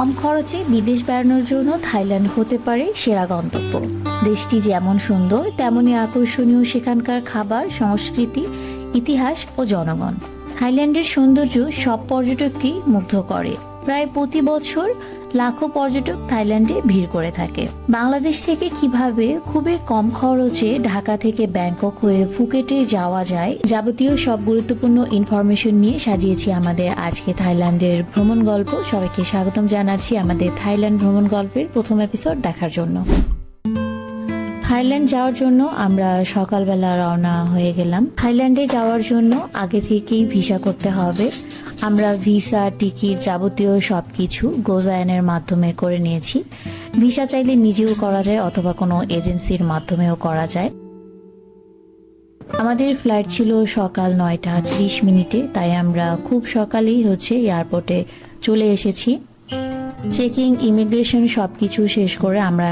কম খরচে বিদেশ বেড়ানোর জন্য থাইল্যান্ড হতে পারে সেরা গন্তব্য। দেশটি যেমন সুন্দর, তেমনই আকর্ষণীয় সেখানকার খাবার, সংস্কৃতি, ইতিহাস ও জনগণ। থাইল্যান্ডের সৌন্দর্য সব পর্যটককেই মুগ্ধ করে। প্রায় প্রতি বছর লাখো পর্যটক থাইল্যান্ডে ভিড় করে থাকে। বাংলাদেশ থেকে কীভাবে খুবই কম খরচে ঢাকা থেকে ব্যাংকক হয়ে ফুকেটে যাওয়া যায়, যাবতীয় সব গুরুত্বপূর্ণ ইনফরমেশন নিয়ে সাজিয়েছি আমাদের আজকে থাইল্যান্ডের ভ্রমণ গল্প। সবাইকে স্বাগতম জানাচ্ছি আমাদের থাইল্যান্ড ভ্রমণ গল্পের প্রথম এপিসোড দেখার জন্য। থাইল্যান্ড যাওয়ার জন্য আমরা সকালবেলা রওনা হয়ে গেলাম। থাইল্যান্ডে যাওয়ার জন্য আগে থেকেই ভিসা করতে হবে। আমরা ভিসা, টিকিট যাবতীয় সব কিছু গোজায়নের মাধ্যমে করে নিয়েছি। ভিসা চাইলে নিজেও করা যায় অথবা কোনো এজেন্সির মাধ্যমেও করা যায়। আমাদের ফ্লাইট ছিল সকাল নয়টা ত্রিশ মিনিটে, তাই আমরা খুব সকালেই হচ্ছে এয়ারপোর্টে চলে এসেছি। চেকিং, ইমিগ্রেশন সবকিছু শেষ করে আমরা